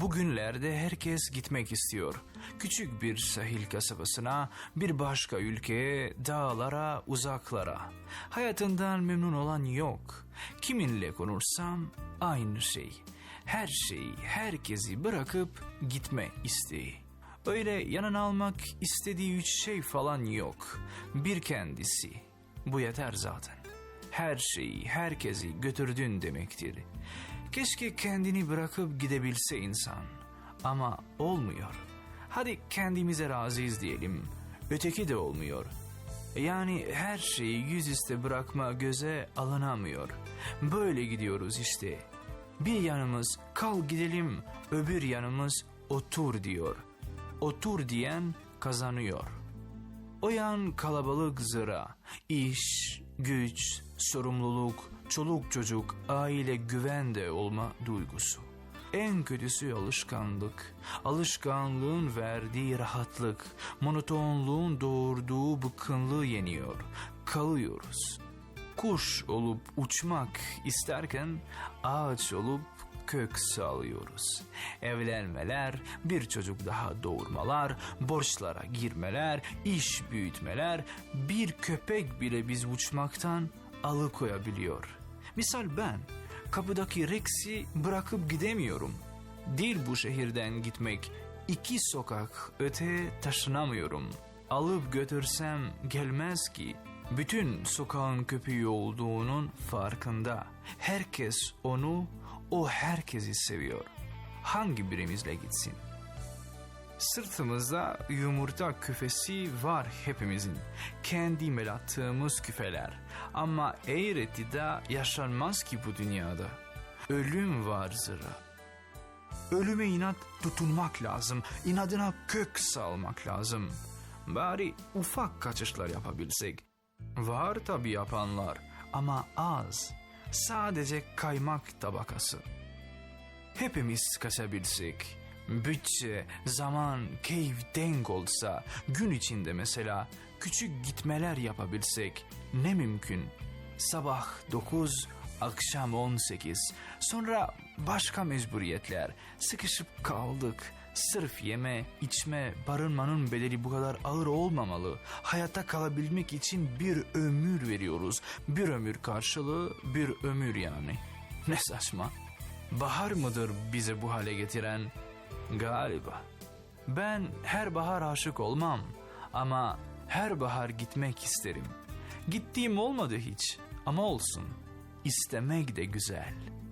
Bugünlerde herkes gitmek istiyor. Küçük bir sahil kasabasına, bir başka ülkeye, dağlara, uzaklara. Hayatından memnun olan yok. Kiminle konuşsam aynı şey. Her şeyi, herkesi bırakıp gitme isteği. Öyle yanına almak istediği üç şey falan yok. Bir kendisi. Bu yeter zaten. Her şeyi, herkesi götürdün demektir. Keşke kendini bırakıp gidebilse insan. Ama olmuyor. Hadi kendimize razıyız diyelim. Öteki de olmuyor. Yani her şeyi yüzüstü bırakma göze alınamıyor. Böyle gidiyoruz işte. Bir yanımız kal gidelim, öbür yanımız otur diyor. Otur diyen kazanıyor. O yan kalabalık zıra, iş, güç, sorumluluk, çoluk çocuk, aile güven de olma duygusu. En kötüsü alışkanlık. Alışkanlığın verdiği rahatlık, monotonluğun doğurduğu bıkkınlığı yeniyor. Kalıyoruz. Kuş olup uçmak isterken ağaç olup kök sağlıyoruz. Evlenmeler, bir çocuk daha doğurmalar, borçlara girmeler, iş büyütmeler, bir köpek bile biz uçmaktan alıkoyabiliyor. Misal ben kapıdaki Rex'i bırakıp gidemiyorum. Değil bu şehirden gitmek, iki sokak öte taşınamıyorum. Alıp götürsem gelmez ki. Bütün sokağın köpeği olduğunun farkında. Herkes onu, o herkesi seviyor. Hangi birimizle gitsin? Sırtımızda yumurta küfesi var hepimizin. Kendi melattığımız küfeler. Ama eğretide yaşanmaz ki bu dünyada. Ölüm var zıra. Ölüme inat tutunmak lazım. İnadına kök salmak lazım. Bari ufak kaçışlar yapabilsek. Var tabi yapanlar ama az. Sadece kaymak tabakası. Hepimiz kaçabilsek, bütçe, zaman, keyif denk olsa, gün içinde mesela küçük gitmeler yapabilsek ne mümkün. Sabah 9, akşam 18, sonra başka mecburiyetler, sıkışıp kaldık. Sırf yeme, içme, barınmanın bedeli bu kadar ağır olmamalı. Hayatta kalabilmek için bir ömür veriyoruz. Bir ömür karşılığı bir ömür yani. Ne saçma. Bahar mıdır bize bu hale getiren? Galiba. Ben her bahar aşık olmam ama her bahar gitmek isterim. Gittiğim olmadı hiç ama olsun. İstemek de güzel.''